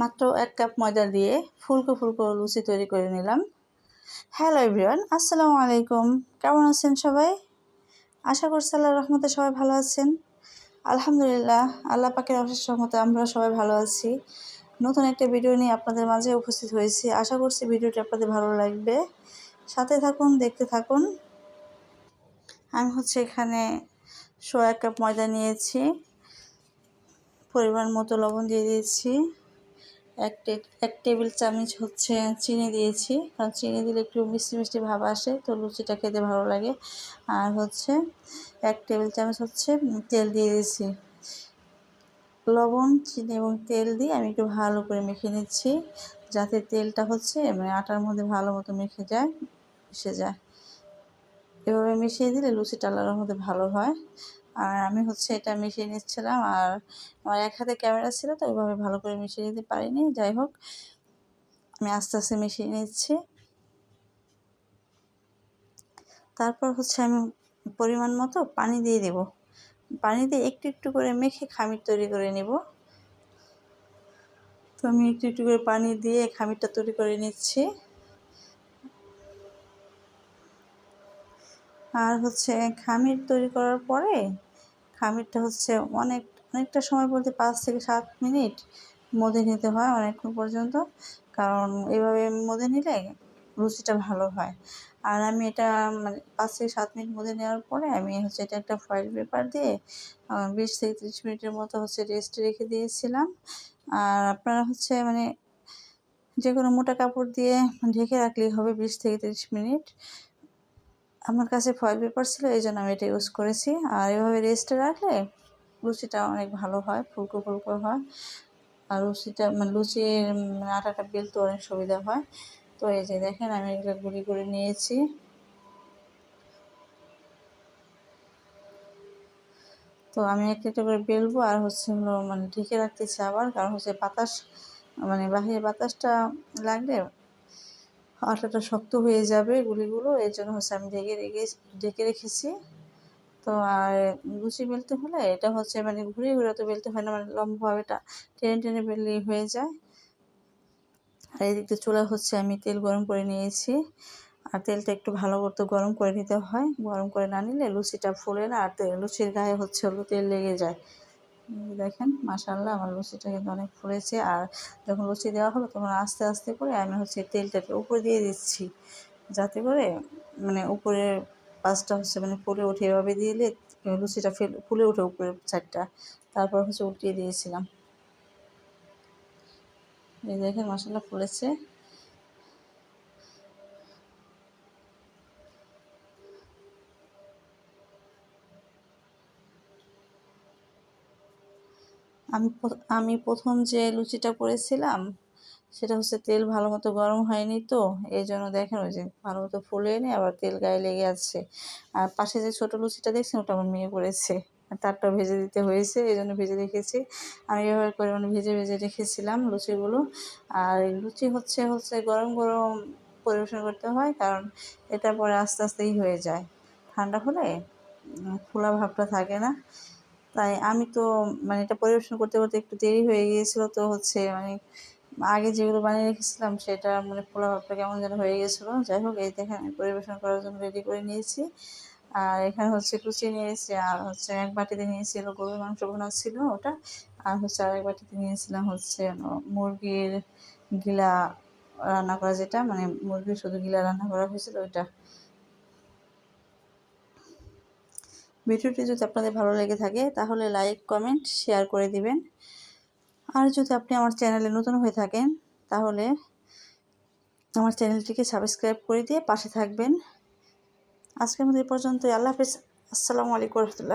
মাত্র এক কাপ ময়দা দিয়ে ফুলকো ফুলকো লুচি তৈরি করে নিলাম। হ্যালো এভরিওয়ান, আসসালামু আলাইকুম। কেমন আছেন সবাই? আশা করছি আল্লাহ রহমতে সবাই ভালো আছেন। আলহামদুলিল্লাহ, আল্লাহ পাকের অশেষ রহমতে আমরা সবাই ভালো আছি। নতুন একটা ভিডিও নিয়ে আপনাদের মাঝে উপস্থিত হয়েছি। আশা করছি ভিডিওটি আপনাদের ভালো লাগবে। সাথে থাকুন, দেখতে থাকুন। আমি হচ্ছে এখানে সোয়া এক কাপ ময়দা নিয়েছি। পরিমাণ মতো লবণ দিয়ে দিয়েছি। এক এক টেবিল চামচ হচ্ছে চিনি দিয়েছি। কারণ চিনি দিলে একটু মিষ্টি মিষ্টি ভাব আসে, তো লুচিটা খেতে ভালো লাগে। আর হচ্ছে এক টেবিল চামচ হচ্ছে তেল দিয়ে দিয়েছি। লবণ, চিনি এবং তেল দিয়ে আমি একটু ভালো করে মেখে নিচ্ছি, যাতে তেলটা হচ্ছে মানে আটার মধ্যে ভালো মতো মেখে যায়, মিশে যায়। এভাবে মিশিয়ে দিলে লুচিটা আল্লাহর মধ্যে ভালো হয়। আর আমি হচ্ছে এটা মিশিয়ে নিচ্ছিলাম আর আমার এক হাতে ক্যামেরা ছিল, তো ওইভাবে ভালো করে মিশিয়ে নিতে পারিনি। যাই হোক, আমি আস্তে আস্তে মিশিয়ে নিচ্ছি। তারপর হচ্ছে আমি পরিমাণ মতো পানি দিয়ে দেব। পানি দিয়ে একটু একটু করে মেখে খামির তৈরি করে নেব। তো আমি একটু একটু করে পানি দিয়ে খামিরটা তৈরি করে নিচ্ছি। আর হচ্ছে খামির তৈরি করার পরে খামিরটা হচ্ছে অনেক, অনেকটা সময় বলতে পাঁচ থেকে সাত মিনিট মধে নিতে হয় অনেকক্ষণ পর্যন্ত। কারণ এভাবে মধে নিলে রুচিটা ভালো হয়। আর আমি এটা মানে পাঁচ থেকে সাত মিনিট মধ্যে নেওয়ার পরে আমি হচ্ছে এটা একটা ফয়েল পেপার দিয়ে বিশ থেকে ত্রিশ মিনিটের মতো হচ্ছে রেস্টে রেখে দিয়েছিলাম। আর আপনারা হচ্ছে মানে যে কোনো মোটা কাপড় দিয়ে ঢেকে রাখলেই হবে বিশ থেকে তিরিশ মিনিট। আমার কাছে ফয়েল পেপার ছিল, এই জন্য আমি এটা ইউজ করেছি। আর এভাবে রেস্টে রাখলে লুচিটা অনেক ভালো হয়, ফুলকো ফুলকো হয়। আর লুচিটা মানে লুচির মানে আটাটা বেলতে অনেক সুবিধা হয়। তো এই যে দেখেন, আমি এগুলো গুঁড়ি করে নিয়েছি। তো আমি একটা একটা করে বেলবো আর হচ্ছে মানে ঢেকে রাখতেছি আবার, কারণ হচ্ছে বাতাস মানে বাহিরে বাতাসটা লাগলে আটাটা শক্ত হয়ে যাবে গুলিগুলো, এর জন্য হচ্ছে আমি ঢেকে রেখে, ঢেকে রেখেছি। তো আর লুচি বেলতে হলে এটা হচ্ছে মানে ঘুরে ঘুরে তো বেলতে হয় না মানে লম্বাভাবে এটা টেনে টেনে বেললেই হয়ে যায়। আর এদিকে চুলা হচ্ছে আমি তেল গরম করে নিয়েছি। আর তেলটা একটু ভালো করতে গরম করে নিতে হয়। গরম করে না নিলে লুচিটা ফুলে না, আর লুচির গায়ে হচ্ছে হলো তেল লেগে যায়। দেখেন মাসাল্লাহ আমার লুচিটা কিন্তু অনেক ফুলেছে। আর যখন লুচি দেওয়া হলো তখন আস্তে আস্তে করে আমি হচ্ছে তেলটাকে উপরে দিয়ে দিচ্ছি। যাতে করে মানে উপরের পাঁচটা হচ্ছে মানে ফুলে উঠে এভাবে দিলে লুচিটা ফুলে উঠে উপরের চারটা তারপর হচ্ছে উল্টিয়ে দিয়েছিলাম। এই দেখেন মশলা ফুলেছে। আমি আমি প্রথম যে লুচিটা করেছিলাম, সেটা হচ্ছে তেল ভালো মতো গরম হয়নি তো, এই জন্য দেখেন ওই যে ভালো মতো ফুলে নি আবার তেল গায়ে লেগে আছে। আর পাশে যে ছোটো লুচিটা দেখছেন, ওটা আমার মেয়ে করেছে। তারটা ভেজে দিতে হয়েছে, এই জন্য ভেজে রেখেছি। আমি এভাবে করে মানে ভেজে ভেজে রেখেছিলাম লুচিগুলো। আর লুচি হচ্ছে হচ্ছে গরম গরম পরিবেশন করতে হয়, কারণ এটা পরে আস্তে আস্তেই হয়ে যায়। ঠান্ডা হলে খোলা ভাবটা থাকে না। তাই আমি তো মানে এটা পরিবেশন করতে করতে একটু দেরি হয়ে গিয়েছিল তো হচ্ছে মানে আগে যেগুলো বানিয়ে রেখেছিলাম সেটা মানে পোলা ভাবটা কেমন যেন হয়ে গেছিল যাই হোক, এই দেখে আমি পরিবেশন করার জন্য রেডি করে নিয়েছি। আর এখানে হচ্ছে কুচি নিয়েছি, আর হচ্ছে এক বাটিতে নিয়েছিল গরুর মাংস বোনা ছিল ওটা, আর হচ্ছে আরেক বাটিতে নিয়েছিলাম হচ্ছে মুরগির গিলা রান্না করা যেটা মানে মুরগির শুধু গিলা রান্না করা হয়েছিল ওইটা। ভিডিওটি যদি আপনাদের ভালো লেগে থাকে, তাহলে লাইক কমেন্ট শেয়ার করে দিবেন। আর যদি আপনি আমার চ্যানেলে নতুন হয়ে থাকেন, তাহলে আমার চ্যানেলটিকে সাবস্ক্রাইব করে দিয়ে পাশে থাকবেন। আজকের মধ্যে পর্যন্ত আল্লাহ হাফিজ। আসসালামু আলাইকুম রহমতুল্লাহ।